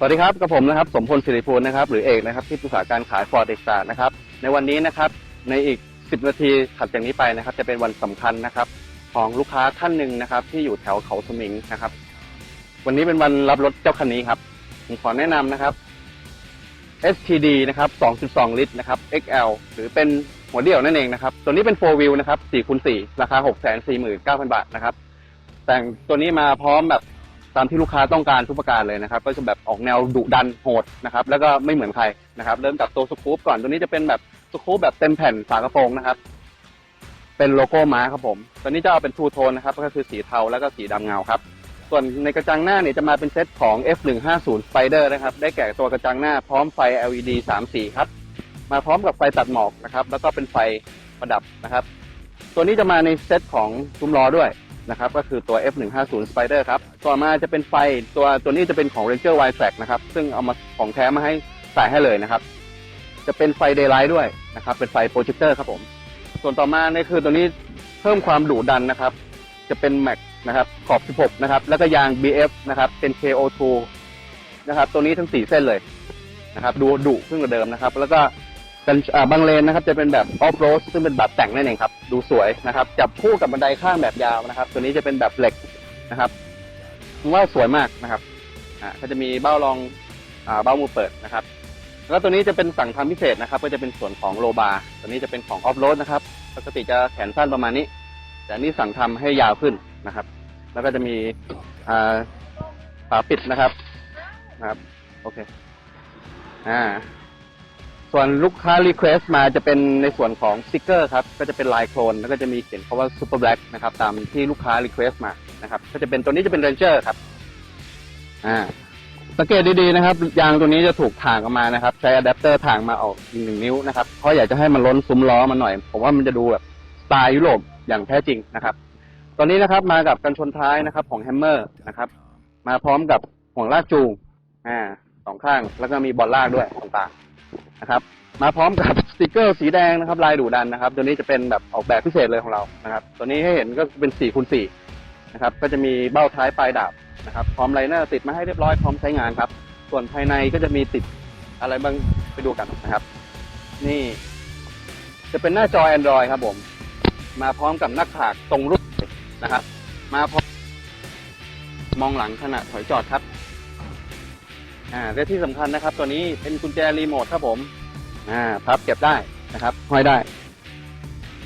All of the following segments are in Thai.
สวัสดีครับกับผมนะครับสมพลสิริภูลนะครับหรือเอกนะครับที่ปรึกษาการขายฟอร์ดเอกซานะครับในวันนี้นะครับในอีก 10 นาทีถัดจากนี้ไปนะครับ จะเป็นวันสำคัญนะครับ ของลูกค้าท่านหนึ่งนะครับ ที่อยู่แถวเขาสมิงนะครับ วันนี้เป็นวันรับรถเจ้าคันนี้ครับผมขอแนะนำนะครับ STD นะครับ 2.2 ลิตรนะครับ XL หรือเป็นหัวเดี่ยวนั่นเองนะครับ ตัวนี้เป็น4 wheel นะครับ4คูณ4ราคา 649,000 บาทนะครับ แต่งตัวนี้มาพร้อมแบบ ตามที่ลูกค้าต้องการทุกประการเลยนะครับ ก็จะแบบออกแนวดุดันโหดนะครับ แล้วก็ไม่เหมือนใครนะครับ เริ่มจากตัวสกู๊ปก่อนตัวนี้จะเป็นแบบสกู๊ปแบบเต็มแผ่นฝากระโปรงนะครับ เป็นโลโก้ม้าครับผมตัวนี้จะเอาเป็นทูโทนนะครับ ก็คือสีเทาแล้วก็สีดำเงาครับ ส่วนในกระจังหน้าเนี่ยจะมาเป็นเซตของ F150 Spider นะครับ ได้แก่ตัวกระจังหน้าพร้อมไฟ LED 3สีครับ มาพร้อมกับไฟตัดหมอกนะครับ แล้วก็เป็นไฟประดับนะครับ ตัวนี้จะมาในเซตของซุ้มล้อด้วย นะครับก็คือตัว F150 Spider ครับ ต่อมาจะเป็นไฟตัวตัวนี้จะเป็นของ Ranger w i t r a นะครับ ซึ่งเอามาของแท้มาให้ใส่ให้เลยนะครับ จะเป็นไฟ Daylight ด้วยนะครับ เป็นไฟโปรเจคเตอร์ครับผม ส่วนต่อมาเนี่ยคือตัวนี้เพิ่มความดุดันนะครับ จะเป็นแม็กนะครับขอบ 16 นะครับ แล้วก็ยาง BF นะครับ เป็น KO2 นะครับ ตัวนี้ทั้ง 4 เส้นเลยนะครับ ดูดุขึ้นกว่าเดิมนะครับ แล้วก็ กันอ่าบางเลนนะครับจะเป็นแบบออฟโรดซึ่งเป็นแบบแต่งนั่นเองครับ ดูสวยนะครับ จับคู่กับบันไดข้างแบบยาวนะครับ ตัวนี้จะเป็นแบบเหล็กนะครับผมว่าสวยมากนะครับอ่าก็จะมีเบ้ารองอ่าเบ้ามือเปิดนะครับ แล้วตัวนี้จะเป็นสั่งทำพิเศษนะครับ ก็จะเป็นส่วนของโลบาร์ตัวนี้จะเป็นของออฟโรดนะครับปกติจะแขนสั้นประมาณนี้ แต่นนี่สั่งทำให้ยาวขึ้นนะครับ แล้วก็จะมีอ่าฝาปิดนะครับนะครับ โอเค อ่า ส่วนลูกค้ารีเควสมาจะเป็นในส่วนของสติกเกอร์ครับ ก็จะเป็นลายโคลนแล้วก็จะมีเขียนคำว่า Super Black นะครับ ตามที่ลูกค้ารีเควสมานะครับ ก็จะเป็นตัวนี้จะเป็น Ranger ครับ อ่า สังเกตดีๆนะครับ ยางตัวนี้จะถูกถ่างออกมานะครับ ใช้อะแดปเตอร์ถ่างมาออกอีกหนึ่งนิ้วนะครับ เพราะอยากจะให้มันล้นซุ้มล้อมันหน่อย ผมว่ามันจะดูแบบสไตล์ยุโรปอย่างแท้จริงนะครับ ตอนนี้นะครับมากับกันชนท้ายนะครับ ของแฮมเมอร์นะครับ มาพร้อมกับห่วงลากจูง อ่า สองข้าง แล้วก็มีบอลลากด้วยต่างๆ นะครับ มาพร้อมกับสติกเกอร์สีแดงนะครับลายดุดันนะครับ ตัวนี้จะเป็นแบบออกแบบพิเศษเลยของเรานะครับ ตัวนี้ให้เห็นก็เป็น4คูณ4นะครับ ก็จะมีเบ้าท้ายปลายดาบนะครับ พร้อมไลเนอร์ติดมาให้เรียบร้อยพร้อมใช้งานครับ ส่วนภายในก็จะมีติดอะไรบ้างไปดูกันนะครับ นี่ จะเป็นหน้าจอ Android ครับผม มาพร้อมกับหน้าผากตรงรุ่นนะครับ มาพร้อมมองหลังขณะถอยจอดครับ อ่าและที่สำคัญนะครับ ตัวนี้เป็นกุญแจรีโมทครับผมอ่าพับเก็บได้นะครับห้อยได้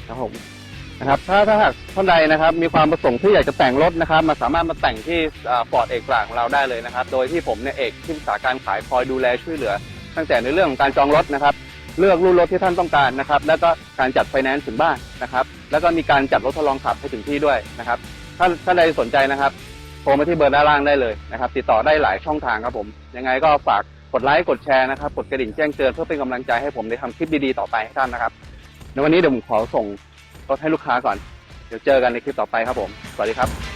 ครับผมนะครับ ถ้าถ้าหากท่านใดนะครับ มีความประสงค์ที่อยากจะแต่งรถนะครับ มาสามารถมาแต่งที่ฟอร์ดเอกกลางของเราได้เลยนะครับ โดยที่ผมเนี่ยเอกที่ปรึกษาการขายคอยดูแลช่วยเหลือ ตั้งแต่ในเรื่องของการจองรถนะครับ เลือกรุ่นรถที่ท่านต้องการนะครับ แล้วก็การจัดไฟแนนซ์ถึงบ้านนะครับ แล้วก็มีการจัดรถทดลองขับให้ถึงที่ด้วยนะครับ ถ้าท่านใดสนใจนะครับ โทรมาที่เบอร์ด้านล่างได้เลยนะครับ ติดต่อได้หลายช่องทางครับผม ยังไงก็ฝากกดไลค์กดแชร์นะครับ กดกระดิ่งแจ้งเตือนเพื่อเป็นกำลังใจให้ผมได้ทำคลิปดีๆต่อไปให้ท่านนะครับในวันนี้เดี๋ยวผมขอส่งรถให้ลูกค้าก่อน เดี๋ยวเจอกันในคลิปต่อไปครับผม สวัสดีครับ